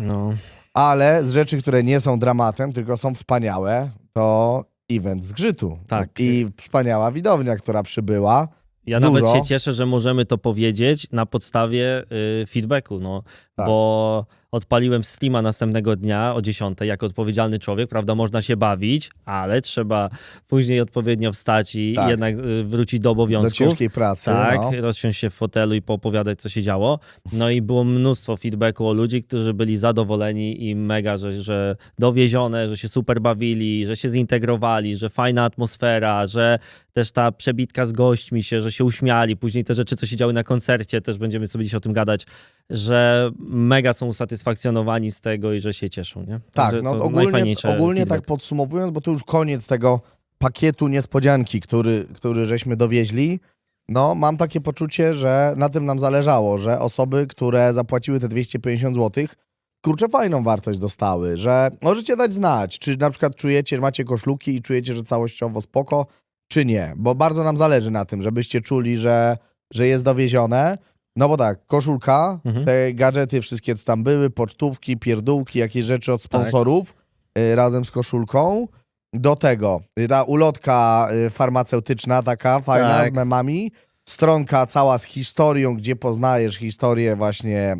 No. Ale z rzeczy, które nie są dramatem, tylko są wspaniałe, to event zgrzytu. Tak. I wspaniała widownia, która przybyła. Ja Dużo. nawet się cieszę, że możemy to powiedzieć na podstawie y, feedbacku, no, Tak. bo odpaliłem streama następnego dnia o 10 jako odpowiedzialny człowiek, prawda, można się bawić, ale trzeba później odpowiednio wstać i Tak. jednak y, wrócić do Do obowiązków. ciężkiej pracy. Tak, No. rozsiąść się w fotelu i poopowiadać, co się działo. No i było mnóstwo feedbacku o ludzi, którzy byli zadowoleni i mega, że, że dowiezione, że się super bawili, że się zintegrowali, że fajna atmosfera, że też ta przebitka z gośćmi się, że się uśmiali. Później te rzeczy, co się działy na koncercie, też będziemy sobie dziś o tym gadać, że mega są usatysfakcjonowani z tego i że się cieszą. Nie? Tak, Także no to ogólnie, ogólnie tak podsumowując, bo to już koniec tego pakietu niespodzianki, który, który żeśmy dowieźli. No, mam takie poczucie, że na tym nam zależało, że osoby, które zapłaciły te 250 zł, kurczę, fajną wartość dostały, że możecie dać znać, czy na przykład czujecie, że macie koszluki i czujecie, że całościowo spoko, czy nie, bo bardzo nam zależy na tym, żebyście czuli, że, że jest dowiezione. No bo tak, koszulka, Mhm. te gadżety wszystkie, co tam były, pocztówki, pierdółki, jakieś rzeczy od sponsorów y, razem z koszulką. Do tego y, ta ulotka y, farmaceutyczna taka fajna Tak. z memami. Stronka cała z historią, gdzie poznajesz historię właśnie,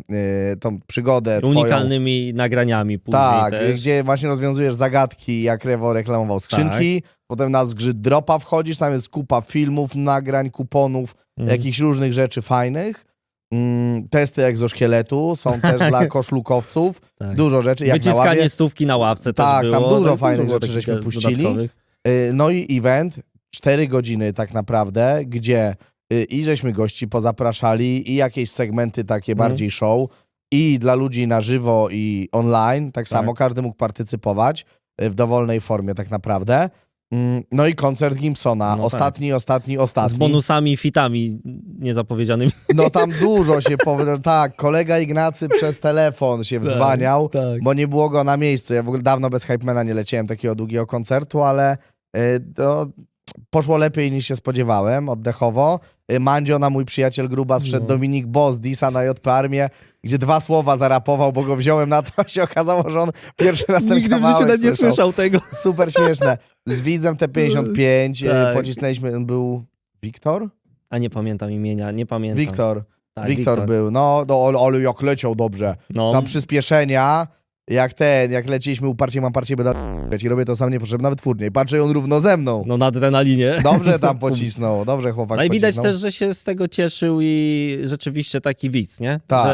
y, tą przygodę twoją. Unikalnymi nagraniami później Tak, też. gdzie właśnie rozwiązujesz zagadki, jak Rewo reklamował skrzynki. Tak. Potem na zgrzyt dropa wchodzisz, tam jest kupa filmów, nagrań, kuponów, Mhm. jakichś różnych rzeczy fajnych. Mm, testy egzoszkieletu są też dla koszlukowców. Tak. Dużo rzeczy, jak na Wyciskanie ławie. stówki na ławce Tak, też tam było. dużo Tak, fajnych było rzeczy żeśmy puścili. Y, No i event, 4 godziny tak naprawdę, gdzie y, i żeśmy gości pozapraszali, i jakieś segmenty takie Mhm. bardziej show, i dla ludzi na żywo, i online. Tak samo każdy mógł partycypować y, w dowolnej formie tak naprawdę. Mm, No i koncert Gimsona. No ostatni, ostatni, ostatni. Z bonusami i fitami niezapowiedzianymi. No tam dużo się powie... Tak, kolega Ignacy przez telefon się wdzwaniał, tak. bo nie było go na miejscu. Ja w ogóle dawno bez Hypemana nie leciałem takiego długiego koncertu, ale to poszło lepiej niż się spodziewałem, oddechowo. Y, Mandzio, na mój przyjaciel Grubas, wszedł No. Dominik Boss, Disa na JP Armię, gdzie dwa słowa zarapował, bo go wziąłem na to, a się okazało, że on pierwszy raz ten Nigdy w życiu nie słyszał. słyszał tego. Super śmieszne. Z widzem te 55 y, Tak. pocisnęliśmy, był Wiktor? A nie pamiętam imienia, nie pamiętam. Wiktor. Tak, Wiktor, był, no, no ale, ale jak leciał dobrze. No, Tam przyspieszenia, jak ten, jak leciliśmy uparcie, mam parcie, będę i robię to sam niepotrzebne, nawet twórnie. Patrzę i on równo ze mną. no na adrenalinie. Dobrze tam pocisnął, dobrze chłopak No i widać pocisnął. też, że się z tego cieszył i rzeczywiście taki widz, nie? Tak. Że